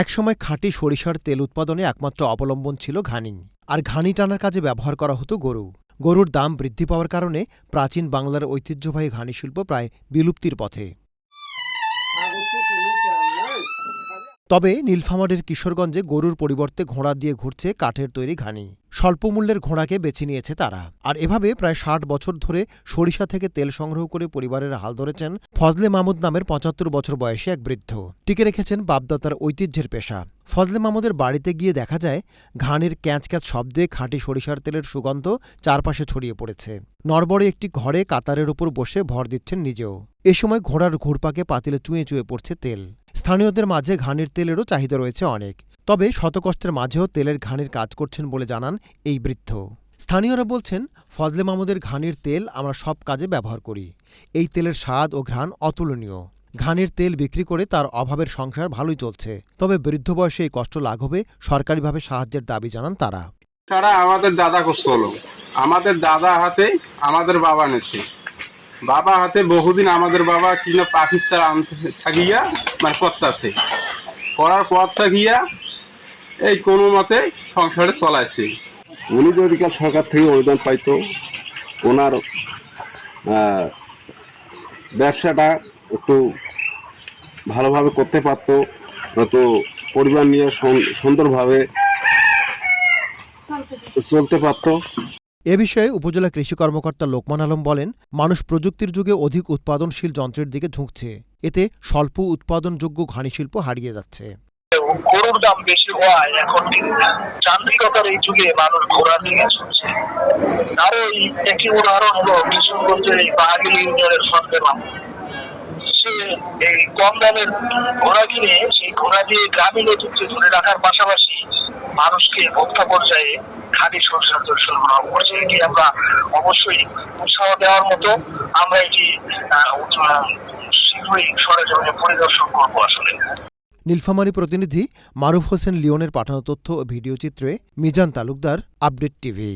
একসময় খাঁটি সরিষার তেল উৎপাদনে একমাত্র অবলম্বন ছিল ঘানি। আর ঘানি টানার কাজে ব্যবহার করা হতো গরু। গরুর দাম বৃদ্ধি পাওয়ার কারণে প্রাচীন বাংলার ঐতিহ্যবাহী ঘানি শিল্প প্রায় বিলুপ্তির পথে। তবে নীলফামারীর কিশোরগঞ্জে গরুর পরিবর্তে ঘোড়া দিয়ে ঘুরছে কাঠের তৈরি ঘানি। স্বল্প মূল্যের ঘোড়াকে বেছে নিয়েছে তারা। আর এভাবে প্রায় ষাট বছর ধরে সরিষা থেকে তেল সংগ্রহ করে পরিবারের হাল ধরেছেন ফজলে মাহমুদ নামের পঁচাত্তর বছর বয়সী এক বৃদ্ধ। টিকে রেখেছেন বাপদাতার ঐতিহ্যের পেশা। ফজলে মাহমুদের বাড়িতে গিয়ে দেখা যায়, ঘানির ক্যাঁচ ক্যাঁচ শব্দে খাঁটি সরিষার তেলের সুগন্ধ চারপাশে ছড়িয়ে পড়েছে। নরবরে একটি ঘরে কাতারের উপর বসে ভর দিচ্ছেন নিজেও। এ সময় ঘোড়ার ঘুরপাকে পাতিলে চুঁয়ে চুঁয়ে পড়ছে তেল। স্থানীয়দের মাঝে ঘানির তেলেরও চাহিদা রয়েছে অনেক। তবে শতকষ্টের মাঝেও তেলের ঘানির কাজ করছেন বলে জানান এই বৃদ্ধ। স্থানীয়রা বলছেন, ফজলে মাহমুদের ঘানির তেল আমরা সব কাজে ব্যবহার করি। এই তেলের স্বাদ ও ঘ্রাণ অতুলনীয়। ঘানির তেল বিক্রি করে তার অভাবের সংসার ভালোই চলছে। তবে বৃদ্ধ বয়সে এই কষ্ট লাঘবে সরকারিভাবে সাহায্যের দাবি জানান তারা। তারা আমাদের দাদা করছে হলো। আমাদের দাদা হাতে আমাদের বাবা নেছে বাবা হাতে বহুদিন আমাদের বাবা কিনা পাকিস্তান আনতে থাকিয়া মানে করতেছে করার পর থাকিয়া এই কোনো মতে সংসারে চলাইছে। উনি যদি কাল সরকার থেকে অনুদান পাইতো, ওনার ব্যবসাটা একটু ভালোভাবে করতে পারতো, হয়তো পরিবার নিয়ে সুন্দরভাবে চলতে পারতো। এ বিষয়ে উপজেলা কৃষি কর্মকর্তা লোকমান আলম বলেন, মানুষ প্রযুক্তির যুগে অধিক উৎপাদনশীল যন্ত্রের দিকে ঝুঁকছে। এতে স্বল্প উৎপাদনযোগ্য ঘানি শিল্প হারিয়ে যাচ্ছে। গরুর দাম বেশি হওয়ায় এখন যান্ত্রিকতার এই যুগে মানুষ ঘোড়া নিয়ে চলছে আরও এই একটি উদাহরণ হলো কিশোরগঞ্জের বাহাগিল ইউনিয়নের সে এই কম দামের ঘোড়া কিনে সেই ঘোড়া দিয়ে গ্রামীণ ধরে রাখার পাশাপাশি মানুষকে ভোক্তা পর্যায়ে খাদি সরষার তেল সরবরাহ করছে। এটি আমরা অবশ্যই উৎসাহ দেওয়ার মতো আমরা এটি শীঘ্রই সরেজমিনে পরিদর্শন করব আসলে। নীলফামারী প্রতিনিধি মারুফ হোসেন লিওনের পাঠানো তথ্য ও ভিডিও চিত্রে মিজান তালুকদার, আপডেট টিভি।